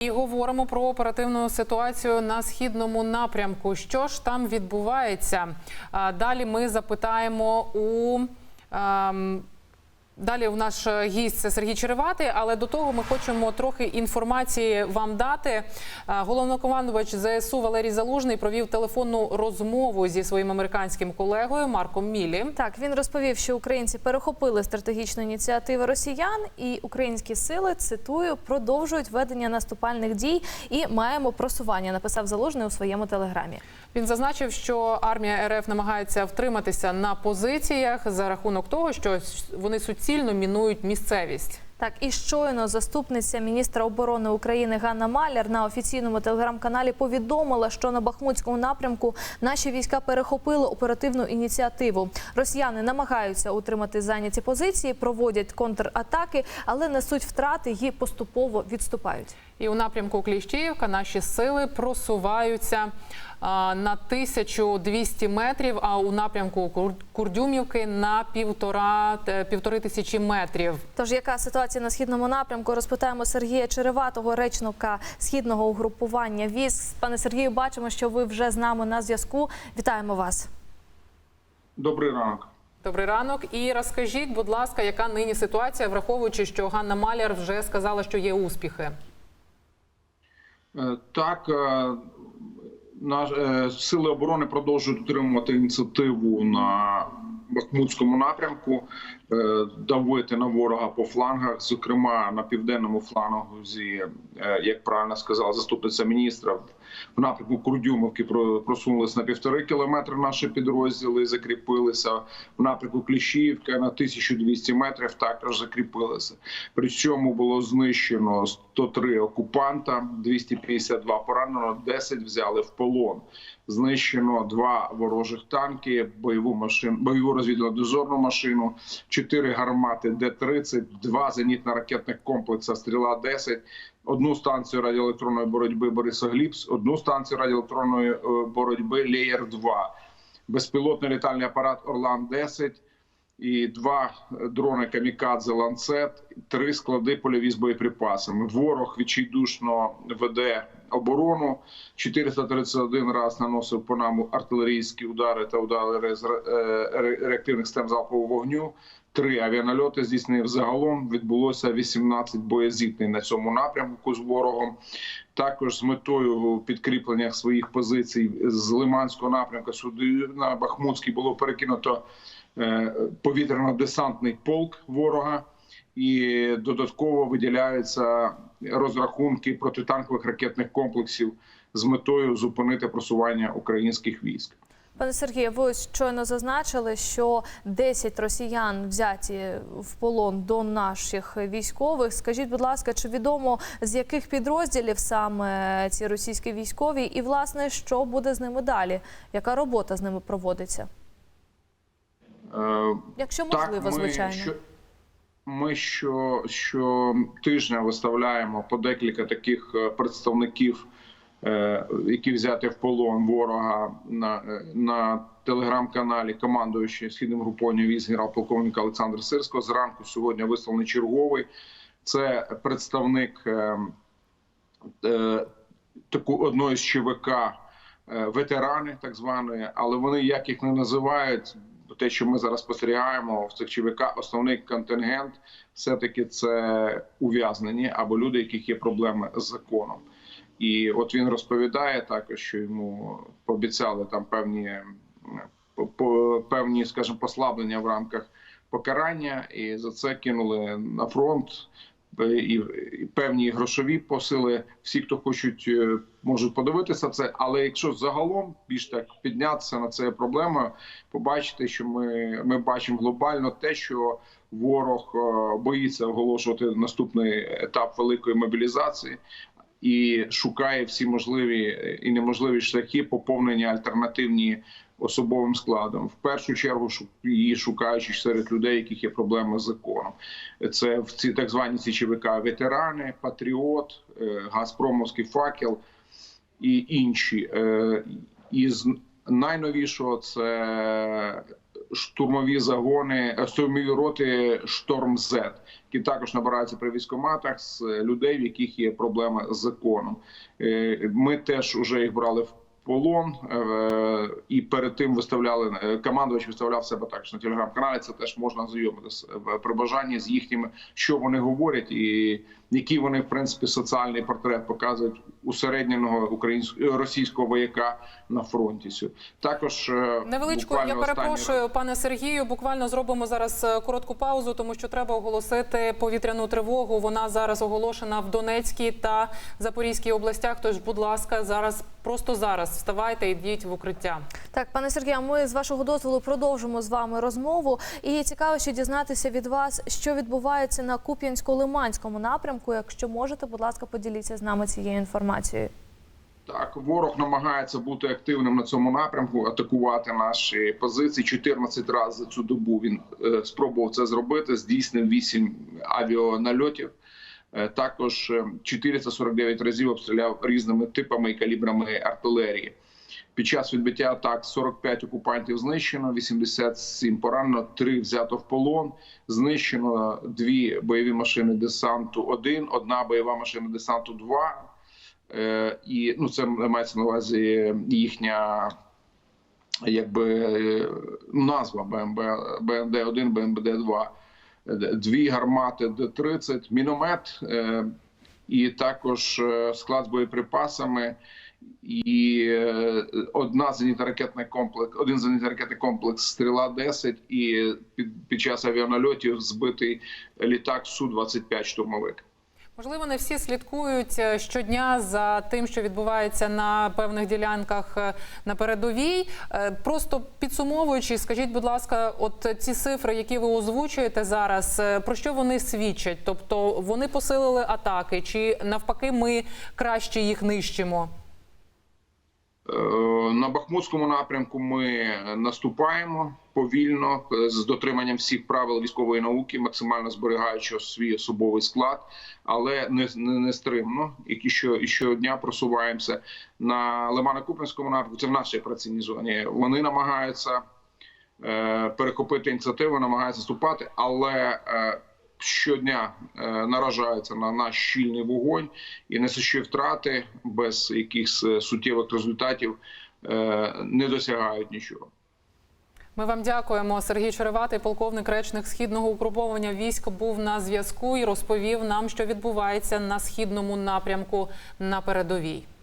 І говоримо про оперативну ситуацію на східному напрямку. Що ж там відбувається? Далі ми запитаємо у. ем, Далі у наш е, гість Сергій Череватий, але до того ми хочемо трохи інформації вам дати. Е, Головнокомандувач ЗСУ Валерій Залужний провів телефонну розмову зі своїм американським колегою Марком Мілі. Так, він розповів, що українці перехопили стратегічну ініціативу росіян, і українські сили цитую продовжують ведення наступальних дій і маємо просування. Написав залужний у своєму телеграмі. Він зазначив, що армія РФ намагається втриматися на позиціях за рахунок того, що вони суцільно мінують місцевість. Так, і щойно заступниця міністра оборони України Ганна Маляр на офіційному телеграм-каналі повідомила, що на Бахмутському напрямку наші війська перехопили оперативну ініціативу. Росіяни намагаються утримати зайняті позиції, проводять контратаки, але несуть втрати і поступово відступають. І у напрямку Кліщіївка наші сили просуваються на 1200 метрів, а у напрямку Кур- Курдюмівки на півтора півтори тисячі метрів. Тож, яка ситуація на східному напрямку? Розпитаємо Сергія Череватого, речника східного угрупування військ. Пане Сергію, бачимо, що ви вже з нами на зв'язку. Вітаємо вас. Добрий ранок. Добрий ранок. І розкажіть, будь ласка, яка нині ситуація, враховуючи, що Ганна Маляр вже сказала, що є успіхи. Е, Так, е, наш, е, сили оборони продовжують утримувати ініціативу на Бахмутському напрямку, е, давити на ворога по флангах, зокрема на південному флангузі, е, як правильно сказала заступниця міністра, в напрямку Курдюмовки про- просунулися на півтори кілометри наші підрозділи, закріпилися в напрямку Кліщіївка на 1200 метрів. Також закріпилися. При цьому було знищено 103 окупанта, 252 поранено, 10 взяли в полон. Знищено два ворожих танки, бойову машину, бойову розвідувально дозорну машину, 4 гармати Д-30, два зенітно-ракетних комплекса Стріла 10 одну станцію радіоелектронної боротьби Борисоглібс, одну станцію радіоелектронної е, боротьби Леєр 2 безпілотний літальний апарат Орлан 10 і два дрони Камікадзе Ланцет, три склади польові з боєприпасами. Ворог відчайдушно веде оборону. 431 раз наносив по нам артилерійські удари та удари з е, ре- реактивних систем залпового вогню. Три авіанальоти здійснив загалом. Відбулося 18 боєзіткнень на цьому напрямку з ворогом. Також з метою підкріплення своїх позицій з Лиманського напрямку сюди на Бахмутський було перекинуто е, повітряно-десантний полк ворога, і додатково виділяються розрахунки протитанкових ракетних комплексів з метою зупинити просування українських військ. Пане Сергію, ви щойно зазначили, що 10 росіян взяті в полон до наших військових. Скажіть, будь ласка, чи відомо з яких підрозділів саме ці російські військові, і власне що буде з ними далі? Яка робота з ними проводиться? Е, Якщо можливо, ми звичайно. Що, ми що, що тижня виставляємо по декілька таких е, представників, е, які взяти в полон ворога на, на телеграм-каналі командуючий східним групованням військ генерал-полковника Олександра Сирського. Зранку сьогодні висловлений черговий. Це представник е, е, таку одної з ЧВК е, ветерани, так званої, але вони як їх не називають. Те, що ми зараз спостерігаємо в цих ЧВК, основний контингент все-таки це ув'язнені або люди, яких є проблеми з законом. І от він розповідає також, що йому пообіцяли там певні певні, скажімо, послаблення в рамках покарання, і за це кинули на фронт і, і певні грошові посили. Всі, хто хочуть, е, можуть подивитися це. Але якщо загалом більш так піднятися на це проблемою, побачити, що ми, ми бачимо глобально те, що ворог е, боїться оголошувати наступний етап великої мобілізації. І шукає всі можливі е, і неможливі шляхи поповнення альтернативні особовим складом. В першу чергу її шукаючи серед людей, яких є проблеми з законом. Це в ці так звані ці ЧВК ветерани, Патріот, е, Газпромовський факел і інші. Е, Із найновішого це штурмові загони, е, штурмові роти Шторм З, які також набираються при військоматах з людей, в яких є проблеми з законом. Ми теж вже їх брали в полон е, і перед тим виставляли е, командувач виставляв себе також на телеграм-каналі. Це теж можна знайомитися в- при бажанні з їхніми, що вони говорять, і який вони в принципі соціальний портрет показують усередненого українського російського вояка на фронті. сю- Також е, Невеличку, я перепрошую, пане Сергію. Буквально зробимо зараз е, коротку паузу, тому що треба оголосити повітряну тривогу. Вона зараз оголошена в Донецькій та Запорізькій областях. Тож, будь ласка, зараз просто зараз вставайте і йдіть в укриття. Так, пане Сергію, ми з вашого дозволу продовжимо з вами розмову. І цікаво ще дізнатися від вас, що відбувається на Куп'янсько-Лиманському напрямку. Якщо можете, будь ласка, поділіться з нами цією інформацією. Так, ворог намагається бути активним на цьому напрямку, атакувати наші позиції. 14 разів за цю добу він е, спробував це зробити. Здійснив 8 авіанальотів. Е, Також е, 449 разів обстріляв різними типами і калібрами артилерії. Під час відбиття атак 45 окупантів знищено, 87 поранено, 3 взято в полон. Знищено дві бойові машини десанту. 1, одна бойова машина десанту 2. Е, і ну це мається на увазі їхня якби назва БМБ БМД 1 БМБД 2 дві гармати Д-30, міномет е, і також е, склад з боєприпасами. І е, одна зенітно-ракетний комплекс, один зенітно-ракетний комплекс стріла 10 і під, під час авіанальотів збитий літак су 25 штурмовик. Можливо, не всі слідкують е, щодня за тим, що відбувається на певних ділянках е, на передовій. Просто підсумовуючи, скажіть, будь ласка, от ці цифри, які ви озвучуєте зараз, про що вони свідчать? Тобто вони посилили атаки, чи навпаки, ми краще їх нищимо? Е, Бахмутському напрямку ми наступаємо повільно е, з дотриманням всіх правил військової науки, максимально зберігаючи свій особовий склад, але не, не, не стримно. І що і щодня просуваємося на Лимано-Купинському напрямку. Це в нашій операційній зоні. Вони намагаються е, перехопити ініціативу, намагаються ступати, але е, щодня е, наражаються на наш щільний вогонь і несучи втрати без якихось е, суттєвих результатів е, не досягають нічого. Ми вам дякуємо. Сергій Череватий, полковник речник східного угруповання військ, був на зв'язку і розповів нам, що відбувається на східному напрямку на передовій.